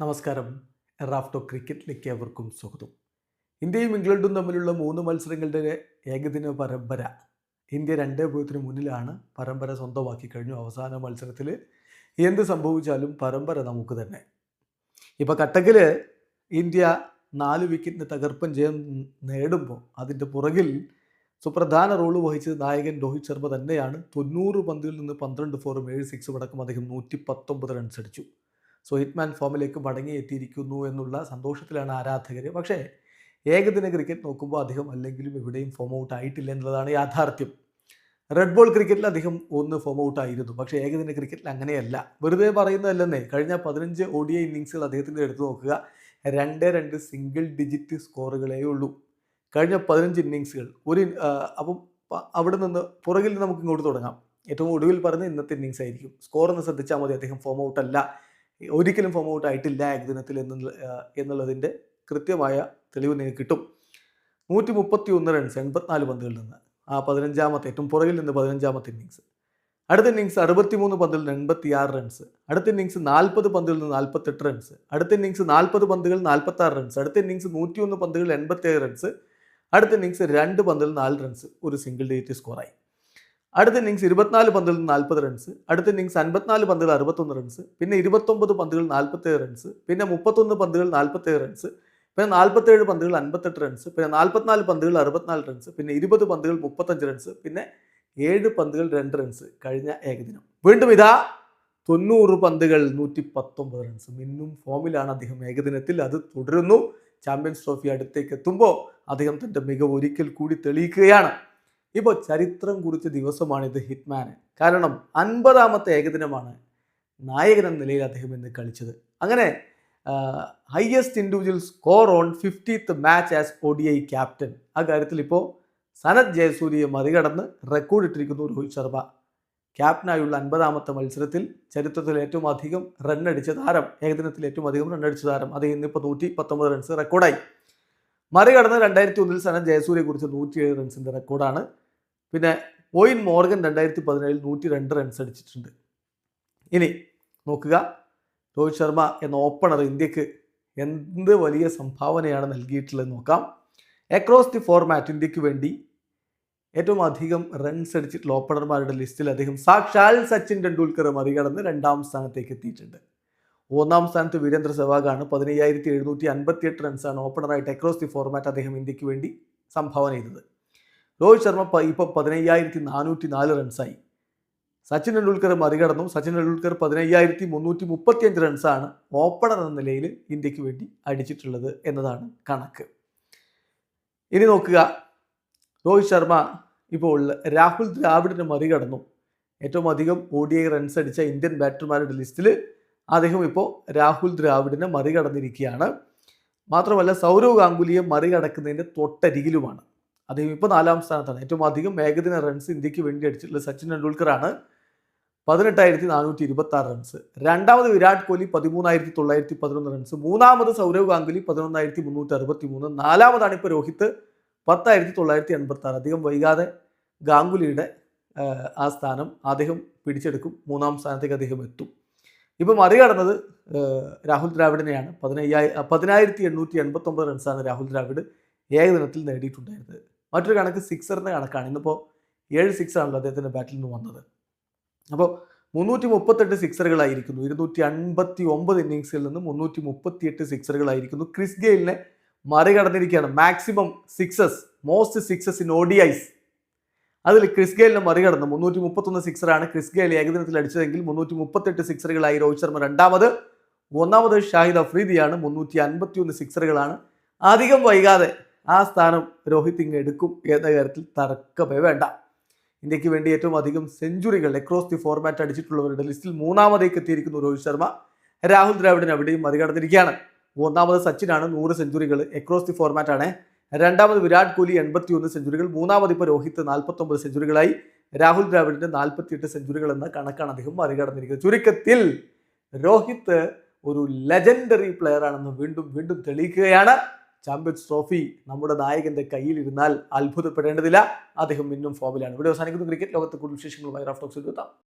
നമസ്കാരം. റാഫ്റ്റോ ക്രിക്കറ്റിലേക്ക് അവർക്കും സ്വാഗതം. ഇന്ത്യയും ഇംഗ്ലണ്ടും തമ്മിലുള്ള മൂന്ന് മത്സരങ്ങളുടെ ഏകദിന പരമ്പര ഇന്ത്യ രണ്ടേ പൂജ്യത്തിന് മുന്നിലാണ് പരമ്പര സ്വന്തമാക്കി കഴിഞ്ഞു അവസാന മത്സരത്തിൽ എന്ത് സംഭവിച്ചാലും പരമ്പര നമുക്ക് തന്നെ. ഇപ്പോൾ കട്ടക്കിൽ ഇന്ത്യ നാല് വിക്കറ്റിന് തകർപ്പൻ ജയം നേടുമ്പോൾ അതിന്റെ പുറകിൽ സുപ്രധാന റോൾ വഹിച്ചത് നായകൻ രോഹിത് ശർമ്മ തന്നെയാണ്. തൊണ്ണൂറ് പന്തിൽ നിന്ന് പന്ത്രണ്ട് ഫോറും ഏഴ് സിക്സും അടക്കം അദ്ദേഹം നൂറ്റി പത്തൊമ്പത് റൺസ് അടിച്ചു. സോ ഹിറ്റ്മാൻ ഫോമിലേക്ക് മടങ്ങിയെത്തിയിരിക്കുന്നു എന്നുള്ള സന്തോഷത്തിലാണ് ആരാധകർ. പക്ഷേ ഏകദിന ക്രിക്കറ്റ് നോക്കുമ്പോൾ അദ്ദേഹം അല്ലെങ്കിലും എവിടെയും ഫോം ഔട്ട് ആയിട്ടില്ല എന്നുള്ളതാണ് യാഥാർത്ഥ്യം. റെഡ് ബോൾ ക്രിക്കറ്റിൽ അദ്ദേഹം ഒന്ന് ഫോം ഔട്ട് ആയിരുന്നു. പക്ഷേ ഏകദിന ക്രിക്കറ്റിൽ അങ്ങനെയല്ല. വെറുതെ പറയുന്നതല്ലെന്നേ കഴിഞ്ഞ പതിനഞ്ച് ഒ ഡി ഇന്നിങ്സുകൾ അദ്ദേഹത്തിന്റെ എടുത്തു നോക്കുക. രണ്ട് രണ്ട് സിംഗിൾ ഡിജിറ്റ് സ്കോറുകളേ ഉള്ളൂ. കഴിഞ്ഞ പതിനഞ്ച് ഇന്നിങ്സുകൾ ഒരു അപ്പം അവിടെ നിന്ന് പുറകിൽ നിന്ന് നമുക്ക് ഇങ്ങോട്ട് തുടങ്ങാം. ഏറ്റവും ഒടുവിൽ പറഞ്ഞ ഇന്നത്തെ ഇന്നിങ്സ് ആയിരിക്കും. സ്കോർ ഒന്ന് ശ്രദ്ധിച്ചാൽ മതി അദ്ദേഹം ഫോം ഔട്ട് അല്ല. ഒരിക്കലും ഫോം ഔട്ട് ആയിട്ടില്ല ഏകദിനത്തിൽ എന്ന് എന്നുള്ളതിന്റെ കൃത്യമായ തെളിവ് നിങ്ങൾക്ക് കിട്ടും. നൂറ്റി മുപ്പത്തി ഒന്ന് റൺസ് എൺപത്തിനാല് പന്തുകളിൽ നിന്ന്. ആ പതിനഞ്ചാമത്തെ ഏറ്റവും പുറകിൽ നിന്ന് പതിനഞ്ചാമത്തെ ഇന്നിങ്സ് അടുത്ത ഇന്നിങ്സ് അറുപത്തിമൂന്ന് പന്തിൽ നിന്ന് എൺപത്തി ആറ് റൺസ് അടുത്ത ഇന്നിങ്സ് നാൽപ്പത് പന്തിൽ നിന്ന് നാൽപ്പത്തെട്ട് റൺസ് അടുത്ത ഇന്നിങ്സ് നാൽപ്പത് പന്തുകൾ നാൽപ്പത്തി ആറ് റൺസ് അടുത്ത ഇന്നിങ്സ് നൂറ്റിയൊന്ന് പന്തുകൾ എൺപത്തേഴ് റൺസ് അടുത്ത ഇന്നിങ്സ് രണ്ട് പന്തിൽ നാല് റൺസ് ഒരു സിംഗിൾ ഡിജിറ്റ് സ്കോറായി അടുത്ത ഇന്നിങ്സ് ഇരുപത്തിനാല് പന്തിൽ നാൽപ്പത് റൺസ് അടുത്ത ഇന്നിങ്സ് അൻപത്തിനാല് പന്തുകൾ അറുപത്തൊന്ന് റൺസ് പിന്നെ ഇരുപത്തൊമ്പത് പന്തുകൾ നാൽപ്പത്തേഴ് റൺസ് പിന്നെ മുപ്പത്തൊന്ന് പന്തുകൾ നാൽപ്പത്തേഴ് റൺസ് പിന്നെ നാൽപ്പത്തേഴ് പന്തുകൾ അൻപത്തെട്ട് റൺസ് പിന്നെ നാൽപ്പത്തിനാല് പന്തുകൾ അറുപത്തിനാല് റൺസ് പിന്നെ ഇരുപത് പന്തുകൾ മുപ്പത്തഞ്ച് റൺസ് പിന്നെ ഏഴ് പന്തുകൾ രണ്ട് റൺസ് കഴിഞ്ഞ ഏകദിനം. വീണ്ടും ഇതാ തൊണ്ണൂറ് പന്തുകൾ നൂറ്റി പത്തൊമ്പത് റൺസ് മിന്നും ഫോമിലാണ് അദ്ദേഹം ഏകദിനത്തിൽ. അത് തുടരുന്നു. ചാമ്പ്യൻസ് ട്രോഫി അടുത്തേക്ക് എത്തുമ്പോൾ അദ്ദേഹം തന്റെ മികവ് ഒരിക്കൽ കൂടി തെളിയിക്കുകയാണ്. ഇപ്പോൾ ചരിത്രം കുറിച്ച ദിവസമാണിത് ഹിറ്റ്മാന്. കാരണം അൻപതാമത്തെ ഏകദിനമാണ് നായകൻ എന്ന നിലയിൽ അദ്ദേഹം ഇന്ന് കളിച്ചത്. അങ്ങനെ highest individual score on fiftieth match as O D I captain ആ കാര്യത്തിൽ ഇപ്പോൾ സനത് ജയസൂര്യയെ മറികടന്ന് റെക്കോർഡ് ഇട്ടിരിക്കുന്നു രോഹിത് ശർമ്മ. ക്യാപ്റ്റനായുള്ള അൻപതാമത്തെ മത്സരത്തിൽ ചരിത്രത്തിൽ ഏറ്റവും അധികം റൺ അടിച്ച താരം ഏകദിനത്തിൽ ഏറ്റവും അധികം റൺ അടിച്ച താരം. അത് ഇന്നിപ്പോൾ നൂറ്റി പത്തൊമ്പത് റൺസ് റെക്കോർഡായി മറികടന്ന് രണ്ടായിരത്തി ഒന്നിൽ സനൻ ജയസൂര്യയെ കുറിച്ച് നൂറ്റിയേഴ് റൺസിന്റെ റെക്കോർഡാണ്. പിന്നെ ഒയിൻ മോർഗൻ രണ്ടായിരത്തി പതിനേഴിൽ നൂറ്റി രണ്ട് റൺസ് അടിച്ചിട്ടുണ്ട്. ഇനി നോക്കുക രോഹിത് ശർമ്മ എന്ന ഓപ്പണർ ഇന്ത്യയ്ക്ക് എന്ത് വലിയ സംഭാവനയാണ് നൽകിയിട്ടുള്ളത് നോക്കാം. അക്രോസ് ദി ഫോർമാറ്റ് ഇന്ത്യയ്ക്ക് വേണ്ടി ഏറ്റവും അധികം റൺസ് അടിച്ചിട്ടുള്ള ഓപ്പണർമാരുടെ ലിസ്റ്റിൽ അദ്ദേഹം സാക്ഷാൽ സച്ചിൻ ടെണ്ടുൽക്കർ മറികടന്ന് രണ്ടാം സ്ഥാനത്തേക്ക് എത്തിയിട്ടുണ്ട്. ഒന്നാം സ്ഥാനത്ത് വീരേന്ദ്ര സെവാഗാണ്. പതിനയ്യായിരത്തി എഴുന്നൂറ്റി അൻപത്തി എട്ട് റൺസാണ് ഓപ്പണറായിട്ട് അക്രോസ് ദി ഫോർമാറ്റ് അദ്ദേഹം ഇന്ത്യയ്ക്ക് വേണ്ടി സംഭാവന ചെയ്തത്. രോഹിത് ശർമ്മ ഇപ്പോൾ പതിനയ്യായിരത്തി നാനൂറ്റി നാല് റൺസായി സച്ചിൻ ടെണ്ടുൽക്കർ മറികടന്നു. സച്ചിൻ ടെണ്ടുൽക്കർ പതിനയ്യായിരത്തി മുന്നൂറ്റി മുപ്പത്തിയഞ്ച് റൺസാണ് ഓപ്പണർ എന്ന നിലയിൽ ഇന്ത്യയ്ക്ക് വേണ്ടി അടിച്ചിട്ടുള്ളത് എന്നതാണ് കണക്ക്. ഇനി നോക്കുക. രോഹിത് ശർമ്മ ഇപ്പോൾ രാഹുൽ ദ്രാവിഡിനെ മറികടന്നു. ഏറ്റവും അധികം ഒ ഡി ഐ റൺസ് അടിച്ച ഇന്ത്യൻ ബാറ്റർമാരുടെ ലിസ്റ്റിൽ അദ്ദേഹം ഇപ്പോൾ രാഹുൽ ദ്രാവിഡിനെ മറികടന്നിരിക്കുകയാണ്. മാത്രമല്ല സൗരവ് ഗാംഗുലിയെ മറികടക്കുന്നതിന്റെ തൊട്ടരികിലുമാണ്. അദ്ദേഹം ഇപ്പോൾ നാലാം സ്ഥാനത്താണ്. ഏറ്റവും അധികം ഏകദിന റൺസ് ഇന്ത്യയ്ക്ക് വേണ്ടി അടിച്ചിട്ടുള്ള സച്ചിൻ ടെണ്ടുൽക്കറാണ്. പതിനെട്ടായിരത്തി നാനൂറ്റി ഇരുപത്തി ആറ് റൺസ് രണ്ടാമത് വിരാട് കോഹ്ലി പതിമൂന്നായിരത്തി തൊള്ളായിരത്തി പതിനൊന്ന് റൺസ് മൂന്നാമത് സൗരവ് ഗാംഗുലി പതിനൊന്നായിരത്തി മുന്നൂറ്റി അറുപത്തി മൂന്ന് നാലാമതാണ് ഇപ്പോൾ രോഹിത് പത്തായിരത്തി തൊള്ളായിരത്തി എൺപത്തി ആറ് അധികം വൈകാതെ ഗാംഗുലിയുടെ ആ, സ്ഥാനം അദ്ദേഹം പിടിച്ചെടുക്കും. മൂന്നാം സ്ഥാനത്തേക്ക് അദ്ദേഹം എത്തും. ഇപ്പം മറികടന്നത് രാഹുൽ ദ്രാവിഡിനെയാണ്. പതിനയ്യായി പതിനായിരത്തി എണ്ണൂറ്റി എൺപത്തൊമ്പത് റൺസാണ് രാഹുൽ ദ്രാവിഡ് ഏകദിനത്തിൽ നേടിയിട്ടുണ്ടായിരുന്നത്. മറ്റൊരു കണക്ക് സിക്സറിന്റെ കണക്കാണ്. ഇന്നിപ്പോൾ ഏഴ് സിക്സ് ആണല്ലോ അദ്ദേഹത്തിന്റെ ബാറ്റിൽ നിന്ന് വന്നത്. അപ്പോൾ മുന്നൂറ്റി മുപ്പത്തെട്ട് സിക്സറുകളായിരിക്കുന്നു. ഇരുന്നൂറ്റി അൻപത്തി ഒമ്പത് ഇന്നിങ്സിൽ നിന്ന് മുന്നൂറ്റി മുപ്പത്തിയെട്ട് സിക്സറുകളായിരിക്കുന്നു. ക്രിസ് ഗെയിലിനെ മറികടന്നിരിക്കുകയാണ്. Maximum sixes most sixes in ODIs അതിൽ ക്രിസ് ഗെയിലിനെ മറികടന്നു മുന്നൂറ്റി മുപ്പത്തൊന്ന് സിക്സറാണ് ക്രിസ് ഗെയിൽ ഏകദിനത്തിൽ അടിച്ചതെങ്കിൽ മുന്നൂറ്റി മുപ്പത്തെട്ട് സിക്സറുകളായി രോഹിത് ശർമ്മ രണ്ടാമത്. ഒന്നാമത് ഷാഹിദ് അഫ്രീദിയാണ് മുന്നൂറ്റി അൻപത്തി ഒന്ന് സിക്സറുകളാണ്. അധികം വൈകാതെ ആ സ്ഥാനം രോഹിത് ഇങ്ങ് എടുക്കും എന്ന കാര്യത്തിൽ തർക്കമേ വേണ്ട. ഇന്ത്യയ്ക്ക് വേണ്ടി ഏറ്റവും അധികം സെഞ്ചുറികൾ എക്രോസ് ദി ഫോർമാറ്റ് അടിച്ചിട്ടുള്ളവരുടെ ലിസ്റ്റിൽ മൂന്നാമതേക്ക് എത്തിയിരിക്കുന്നു രോഹിത് ശർമ്മ. രാഹുൽ ദ്രാവിഡിനെ അവിടെയും മറികടന്നിരിക്കുകയാണ്. ഒന്നാമത് സച്ചിനാണ് നൂറ് സെഞ്ചുറികൾ എക്രോസ് ദി ഫോർമാറ്റാണ് രണ്ടാമത് വിരാട് കോഹ്ലി എൺപത്തി ഒന്ന് സെഞ്ചുറികൾ മൂന്നാമത് ഇപ്പോൾ രോഹിത് നാൽപ്പത്തൊമ്പത് സെഞ്ചുറികളായി. രാഹുൽ ദ്രാവിഡിന്റെ നാൽപ്പത്തിയെട്ട് സെഞ്ചുറികൾ എന്ന കണക്കാണ് അദ്ദേഹം മറികടന്നിരിക്കുന്നത്. ചുരുക്കത്തിൽ രോഹിത് ഒരു ലെജൻഡറി പ്ലെയർ ആണെന്ന് വീണ്ടും വീണ്ടും തെളിയിക്കുകയാണ്. ചാമ്പ്യൻസ് ട്രോഫി നമ്മുടെ നായകന്റെ കയ്യിലിരുന്നാൽ അത്ഭുതപ്പെടേണ്ടതില്ല. അദ്ദേഹം ഇന്നും ഫോമിലാണ് ഇവിടെ അവസാനിക്കുന്നു. ക്രിക്കറ്റ് ലോകത്ത് കൂടുതൽ വിശേഷങ്ങളുമായി റാഫ് ടോക്സിൽ എത്താം